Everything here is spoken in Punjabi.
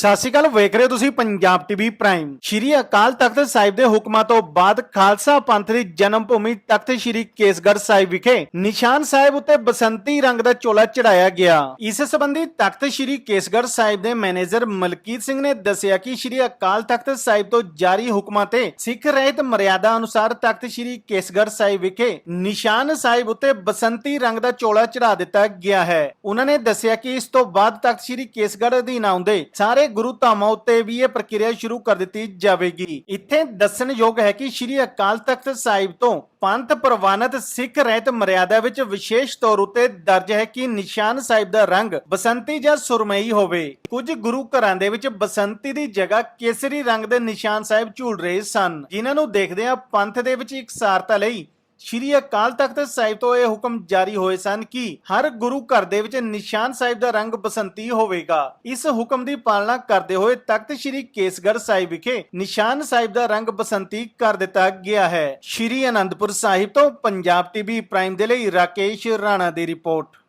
ਸਤਿ ਸ਼੍ਰੀ ਅਕਾਲ, ਵੇਖ ਰਹੇ ਹੋ ਤੁਸੀਂ ਪੰਜਾਬ ਟੀਵੀ ਪ੍ਰਾਈਮ। ਸ਼੍ਰੀ ਅਕਾਲ ਤਖਤ ਸਾਹਿਬ ਦੇ ਹੁਕਮਾਂ ਤੋਂ ਬਾਅਦ ਖਾਲਸਾ ਪੰਥ ਦੀ ਜਨਮ ਭੂਮੀ ਤਖਤ ਸ਼੍ਰੀ ਕੇਸਗੜ੍ਹ ਸਾਹਿਬ ਵਿਖੇ ਨਿਸ਼ਾਨ ਸਾਹਿਬ ਉੱਤੇ ਬਸੰਤੀ ਰੰਗ ਦਾ ਚੋਲਾ ਚੜਾਇਆ ਗਿਆ। ਇਸ ਸੰਬੰਧੀ ਤਖਤ ਸ਼੍ਰੀ ਕੇਸਗੜ੍ਹ ਸਾਹਿਬ ਦੇ ਮੈਨੇਜਰ ਮਲਕੀਤ ਸਿੰਘ ਨੇ ਦੱਸਿਆ ਕਿ ਸ਼੍ਰੀ ਅਕਾਲ ਤਖਤ ਸਾਹਿਬ ਤੋਂ ਜਾਰੀ ਹੁਕਮਾਂ ਤੇ ਸਿੱਖ ਰਹਿਤ ਮਰਿਆਦਾ ਅਨੁਸਾਰ ਤਖਤ ਸ਼੍ਰੀ ਕੇਸਗੜ੍ਹ ਸਾਹਿਬ ਵਿਖੇ ਨਿਸ਼ਾਨ ਸਾਹਿਬ ਉੱਤੇ ਬਸੰਤੀ ਰੰਗ ਦਾ ਚੋਲਾ ਚੜਾ ਦਿੱਤਾ ਗਿਆ ਹੈ। ਉਹਨਾਂ ਨੇ ਦੱਸਿਆ ਕਿ ਇਸ ਤੋਂ ਬਾਅਦ ਤਖਤ ਸ਼੍ਰੀ ਕੇਸਗੜ੍ਹ ਅਧੀਨ ਆਉਂਦੇ ਸਾਰੇ ਗੁਰੂ ਧਾਮਾਂ ਉੱਤੇ ਵੀ ਇਹ ਪ੍ਰਕਿਰਿਆ ਸ਼ੁਰੂ ਕਰ ਦਿੱਤੀ ਜਾਵੇਗੀ। ਇੱਥੇ ਦੱਸਣਯੋਗ ਹੈ ਕਿ ਸ਼੍ਰੀ ਅਕਾਲ ਤਖਤ ਸਾਹਿਬ ਤੋਂ ਪੰਥ ਪ੍ਰਵਾਨਿਤ ਸਿੱਖ ਰਹਿਤ ਮਰਿਆਦਾ ਵਿੱਚ ਵਿਸ਼ੇਸ਼ ਤੌਰ ਉਤੇ ਦਰਜ ਹੈ ਕਿ ਨਿਸ਼ਾਨ ਸਾਹਿਬ ਦਾ ਰੰਗ ਬਸੰਤੀ ਜਾਂ ਸੁਰਮਈ ਹੋਵੇ। ਕੁਝ ਗੁਰੂ ਘਰਾਂ ਦੇ ਵਿੱਚ ਬਸੰਤੀ ਦੀ ਜਗ੍ਹਾ ਕੇਸਰੀ ਰੰਗ ਦੇ ਨਿਸ਼ਾਨ ਸਾਹਿਬ ਝੂਲ ਰਹੇ ਸਨ, ਜਿਨ੍ਹਾਂ ਨੂੰ ਦੇਖਦਿਆਂ ਪੰਥ ਦੇ ਵਿੱਚ ਇਕਸਾਰਤਾ ਲਈ ਸ਼੍ਰੀ ਅਕਾਲ ਤਖਤ ਸਾਹਿਬ ਤੋਂ ਇਹ ਹੁਕਮ ਜਾਰੀ ਹੋਏ ਸਨ ਕਿ ਹਰ ਗੁਰੂ ਘਰ ਦੇ ਵਿੱਚ ਨਿਸ਼ਾਨ ਸਾਹਿਬ ਦਾ ਰੰਗ ਬਸੰਤੀ ਹੋਵੇਗਾ। ਇਸ ਹੁਕਮ ਦੀ ਪਾਲਣਾ ਕਰਦੇ ਹੋਏ ਤਖਤ ਸ਼੍ਰੀ ਕੇਸਗੜ੍ਹ ਸਾਹਿਬ ਵਿਖੇ ਨਿਸ਼ਾਨ ਸਾਹਿਬ ਦਾ ਰੰਗ ਬਸੰਤੀ ਕਰ ਦਿੱਤਾ ਗਿਆ ਹੈ। ਸ਼੍ਰੀ ਅਨੰਦਪੁਰ ਸਾਹਿਬ ਤੋਂ ਪੰਜਾਬ ਟੀਵੀ ਪ੍ਰਾਈਮ ਦੇ ਲਈ ਰਾਕੇਸ਼ ਰਾਣਾ ਦੀ ਰਿਪੋਰਟ।